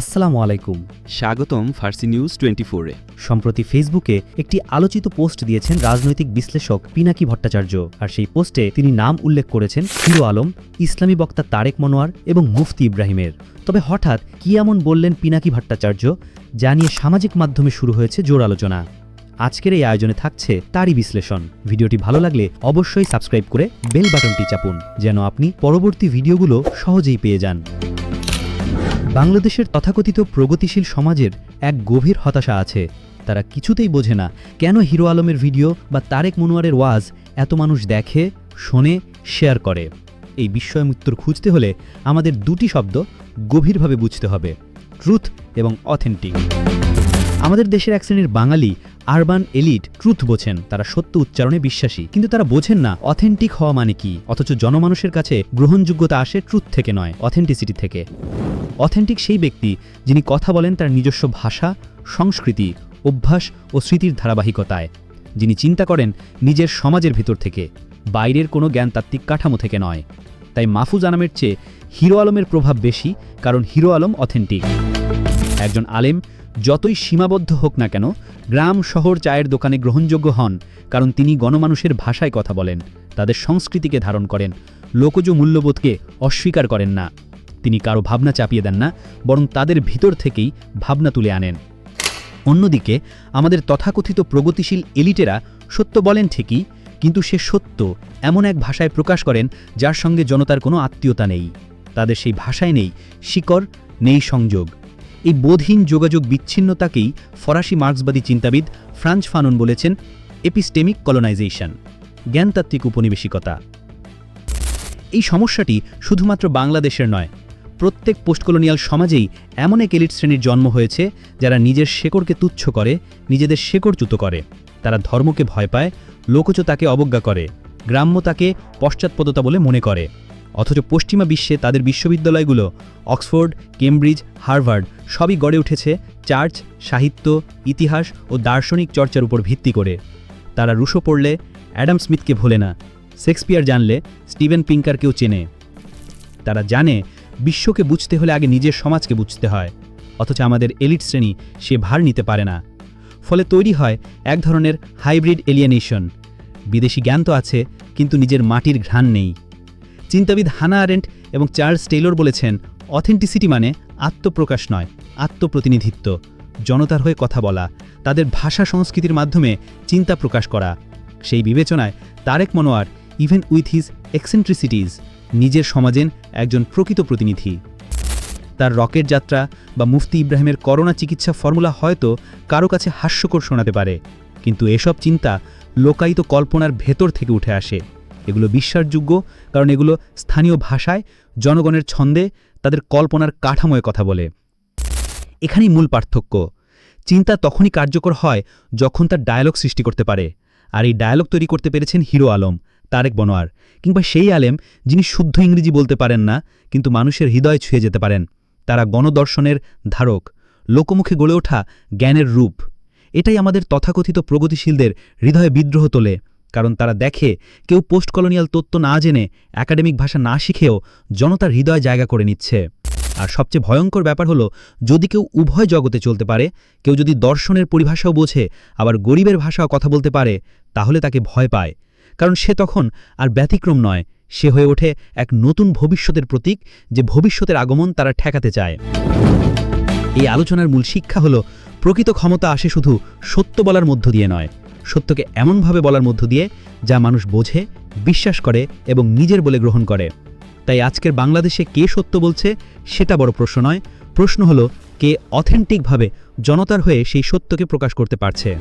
আসসালামু আলাইকুম। স্বাগতম ফার্সি নিউজ টোয়েন্টি ফোরে সম্প্রতি ফেসবুকে একটি আলোচিত পোস্ট দিয়েছেন রাজনৈতিক বিশ্লেষক পিনাকি ভট্টাচার্য আর সেই পোস্টে তিনি নাম উল্লেখ করেছেন হিরো আলম ইসলামী বক্তা তারেক মনোয়ার এবং মুফতি ইব্রাহিমের। তবে হঠাৎ কি এমন বললেন পিনাকি ভট্টাচার্য যা নিয়ে সামাজিক মাধ্যমে শুরু হয়েছে জোর আলোচনা? আজকের এই আয়োজনে থাকছে তারই বিশ্লেষণ। ভিডিওটি ভালো লাগলে অবশ্যই সাবস্ক্রাইব করে বেল বাটনটি চাপুন যেন আপনি পরবর্তী ভিডিওগুলো সহজেই পেয়ে যান। বাংলাদেশের তথাকথিত প্রগতিশীল সমাজের এক গভীর হতাশা আছে। তারা কিছুতেই বোঝে না কেন হিরো আলমের ভিডিও বা তারেক মনোয়ারের ওয়াজ এত মানুষ দেখে, শোনে, শেয়ার করে। এই বিস্ময় উত্তর খুঁজতে হলে আমাদের দুটি শব্দ গভীরভাবে বুঝতে হবে, ট্রুথ এবং অথেন্টিক। আমাদের দেশের এক শ্রেণির বাঙালি আরবান এলিট ট্রুথ বোঝেন, তারা সত্য উচ্চারণে বিশ্বাসী, কিন্তু তারা বোঝেন না অথেন্টিক হওয়া মানে কি, অথচ জনমানুষের কাছে গ্রহণযোগ্যতা আসে ট্রুথ থেকে নয়, অথেন্টিসিটি থেকে। অথেন্টিক সেই ব্যক্তি যিনি কথা বলেন তার নিজস্ব ভাষা, সংস্কৃতি, অভ্যাস ও স্মৃতির ধারাবাহিকতায়। যিনি চিন্তা করেন নিজের সমাজের ভিতর থেকে, বাইরের কোনো জ্ঞানতাত্ত্বিক কাঠামো থেকে নয়। তাই মাহফুজ আনামের চেয়ে হিরো আলমের প্রভাব বেশি, কারণ হিরো আলম অথেন্টিক। একজন আলেম, যতই সীমাবদ্ধ হোক না কেন, গ্রাম, শহর, চায়ের দোকানে গ্রহণযোগ্য হন, কারণ তিনি গণমানুষের ভাষায় কথা বলেন, তাদের সংস্কৃতিকে ধারণ করেন, লোকজ মূল্যবোধকে অস্বীকার করেন না। তিনি কারও ভাবনা চাপিয়ে দেন না, বরং তাদের ভিতর থেকেই ভাবনা তুলে আনেন। অন্যদিকে, আমাদের তথাকথিত প্রগতিশীল এলিটেরা সত্য বলেন ঠিকই, কিন্তু সে সত্য এমন এক ভাষায় প্রকাশ করেন যার সঙ্গে জনতার কোনো আত্মীয়তা নেই। তাদের সেই ভাষায় নেই শিকড়, নেই সংযোগ। এই বোধহীন যোগাযোগ বিচ্ছিন্নতাকেই ফরাসি মার্ক্সবাদী চিন্তাবিদ ফ্রান্স ফানুন বলেছেন এপিস্টেমিক কলোনাইজেশন, জ্ঞানতাত্ত্বিক উপনিবেশিকতা। এই সমস্যাটি শুধুমাত্র বাংলাদেশের নয় প্রত্যেক পোস্টকলোনিয়াল সমাজেই এমন এক এলিট শ্রেণির জন্ম হয়েছে যারা নিজের শেকড়কে তুচ্ছ করে, নিজেদের শেকড়চ্যুত করে। তারা ধর্মকে ভয় পায় লোকচ তাকে অবজ্ঞা করে, গ্রাম্য তাকে পশ্চাৎপদতা বলে মনে করে। অথচ পশ্চিমা বিশ্বে তাদের বিশ্ববিদ্যালয়গুলো অক্সফোর্ড, কেমব্রিজ, হার্ভার্ড সবই গড়ে উঠেছে চার্চ, সাহিত্য, ইতিহাস ও দার্শনিক চর্চার উপর ভিত্তি করে। তারা রুশো পড়লে, অ্যাডাম স্মিথকে ভোলে না, শেক্সপিয়ার জানলে, স্টিভেন পিঙ্কারকেও চেনে। তারা জানে বিশ্বকে বুঝতে হলে আগে নিজের সমাজকে বুঝতে হয়। অথচ আমাদের এলিট শ্রেণি সে ভার নিতে পারে না। ফলে তৈরি হয় এক ধরনের হাইব্রিড এলিয়েনেশন। বিদেশি জ্ঞান তো আছে, কিন্তু নিজের মাটির ঘ্রাণ নেই। চিন্তাবিদ হানা আরেন্ট এবং চার্লস টেইলর বলেছেন, অথেন্টিসিটি মানে আত্মপ্রকাশ নয়, আত্মপ্রতিনিধিত্ব। জনতার হয়ে কথা বলা, তাদের ভাষা সংস্কৃতির মাধ্যমে চিন্তা প্রকাশ করা। সেই বিবেচনায় Tareq Monowar even with his eccentricities নিজের সমাজের একজন প্রকৃত প্রতিনিধি। তার রকেট যাত্রা বা মুফতি ইব্রাহিমের করোনা চিকিৎসা ফর্মুলা হয়তো কারও কাছে হাস্যকর শোনাতে পারে, কিন্তু এসব চিন্তা লোকায়িত কল্পনার ভেতর থেকে উঠে আসে। এগুলো বিশ্বাসযোগ্য, কারণ এগুলো স্থানীয় ভাষায় জনগণের ছন্দে তাদের কল্পনার কাঠামোয় কথা বলে। এখানেই মূল পার্থক্য, চিন্তা তখনই কার্যকর হয় যখন তার ডায়ালগ সৃষ্টি করতে পারে, আর এই ডায়ালগ তৈরি করতে পেরেছেন হিরো আলম তারেক বনোয়ার কিংবা সেই আলেম যিনি শুদ্ধ ইংরেজি বলতে পারেন না, কিন্তু মানুষের হৃদয় ছুঁয়ে যেতে পারেন। তারা গণদর্শনের ধারক, লোকমুখে গড়ে ওঠা জ্ঞানের রূপ। এটাই আমাদের তথাকথিত প্রগতিশীলদের হৃদয়ে বিদ্রোহ তোলে, কারণ তারা দেখে কেউ পোস্ট কলোনিয়াল তত্ত্ব না জেনে একাডেমিক ভাষা না শিখেও জনতার হৃদয় জায়গা করে নিচ্ছে। আর সবচেয়ে ভয়ঙ্কর ব্যাপার হলো, যদি কেউ উভয় জগতে চলতে পারে, কেউ যদি দর্শনের পরিভাষাও বোঝে, আবার গরিবের ভাষাও কথা বলতে পারে, তাহলে তাকে ভয় পায়। কারণ সে তখন আর ব্যতিক্রম নয়। সে হয়ে ওঠে এক নতুন ভবিষ্যতের প্রতীক যে ভবিষ্যতের আগমন তারা ঠেকাতে চায়। এই আলোচনার মূল শিক্ষা হলো, প্রকৃত ক্ষমতা আসে শুধু সত্য বলার মধ্য দিয়ে নয়। সত্যকে এমনভাবে বলার মধ্য দিয়ে যা মানুষ বোঝে, বিশ্বাস করে এবং নিজের বলে গ্রহণ করে। তাই আজকের বাংলাদেশে কে সত্য বলছে সেটা বড় প্রশ্ন নয়। প্রশ্ন হলো, কে অথেন্টিকভাবে জনতার হয়ে সেই সত্যকে প্রকাশ করতে পারছে?